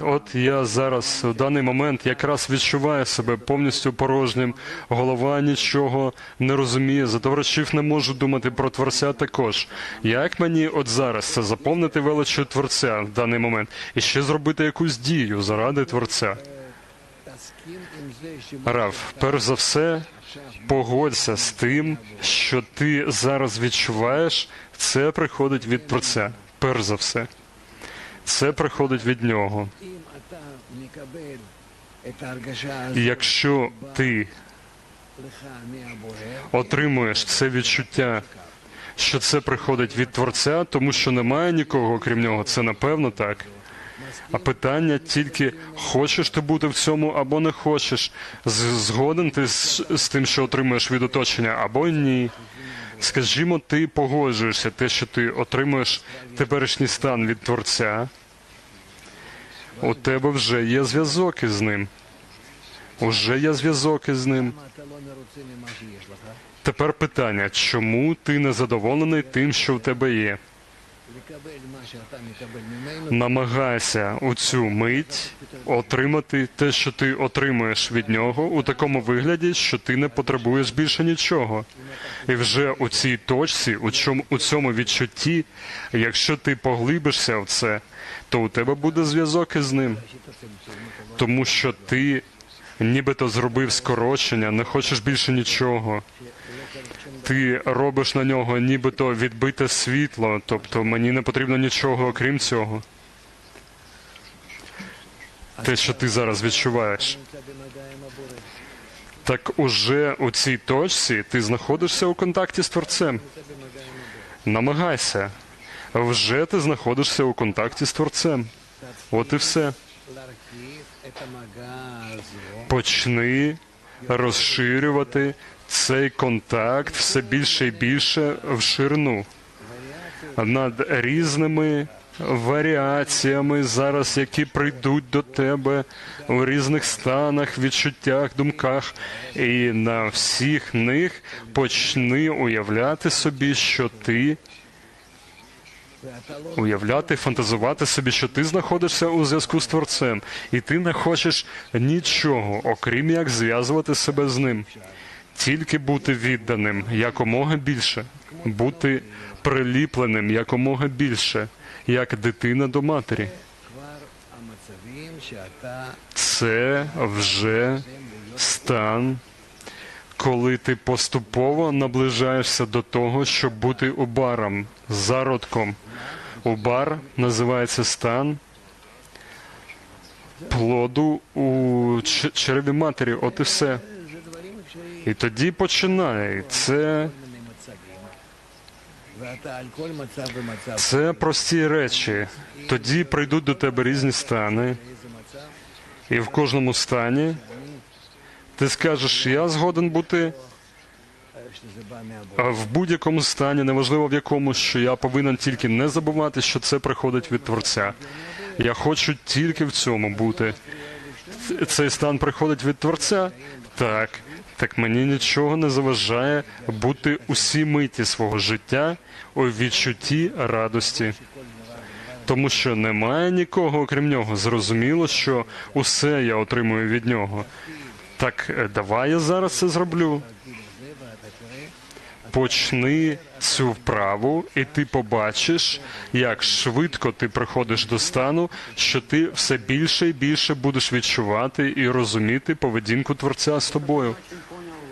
От я зараз в даний момент якраз відчуваю себе повністю порожнім. Голова нічого не розуміє. За товаришів не можу думати про творця також. Як мені от зараз це заповнити величу творця в даний момент і ще зробити якусь дію заради творця? Рав, перш за все, погодься з тим, що ти зараз відчуваєш, це приходить від творця. Перш за все, це приходить від нього. Якщо ти отримуєш це відчуття, що це приходить від творця, тому що немає нікого, крім нього, це напевно так. А питання тільки хочеш ти бути в цьому або не хочеш. Згоден ти з, з тим, що отримуєш від оточення, або ні. Скажімо, ти погоджуєшся те, що ти отримуєш теперішній стан від творця. У тебе вже є зв'язок із ним. Уже є зв'язок із ним. Тепер питання, чому ти не задоволений тим, що в тебе є? Намагайся у цю мить отримати те, що ти отримуєш від нього, у такому вигляді, що ти не потребуєш більше нічого. І вже у цій точці, у чому у цьому відчутті, якщо ти поглибишся в це, то у тебе буде зв'язок із ним, тому що ти нібито зробив скорочення, не хочеш більше нічого. Ти робиш на нього нібито відбите світло, тобто мені не потрібно нічого окрім цього. Те, що ти зараз відчуваєш. Так уже у цій точці ти знаходишся у контакті з творцем. Намагайся. Вже ти знаходишся у контакті з творцем. От і все. Почни розширювати цей контакт все більше і більше в ширину. Над різними варіаціями зараз, які прийдуть до тебе у різних станах, відчуттях, думках, і на всіх них почни уявляти собі, що ти уявляти, фантазувати собі, що ти знаходишся у зв'язку з творцем, і ти не хочеш нічого, окрім як зв'язувати себе з ним. Тільки бути відданим якомога більше, бути приліпленим якомога більше, як дитина до матері. Це вже стан, коли ти поступово наближаєшся до того, щоб бути убаром, зародком. Убар називається стан плоду у череві матері. От і все. І тоді починає. Це, це прості речі. Тоді прийдуть до тебе різні стани, і в кожному стані ти скажеш, я згоден бути в будь-якому стані, неважливо в якому, що я повинен тільки не забувати, що це приходить від Творця. Я хочу тільки в цьому бути. Цей стан приходить від Творця? Так. Так мені нічого не заважає бути усі миті свого життя у відчутті радості. Тому що немає нікого, окрім нього. Зрозуміло, що усе я отримую від нього. Так е, давай я зараз це зроблю. Почни цю вправу, і ти побачиш, як швидко ти приходиш до стану, що ти все більше і більше будеш відчувати і розуміти поведінку творця з тобою.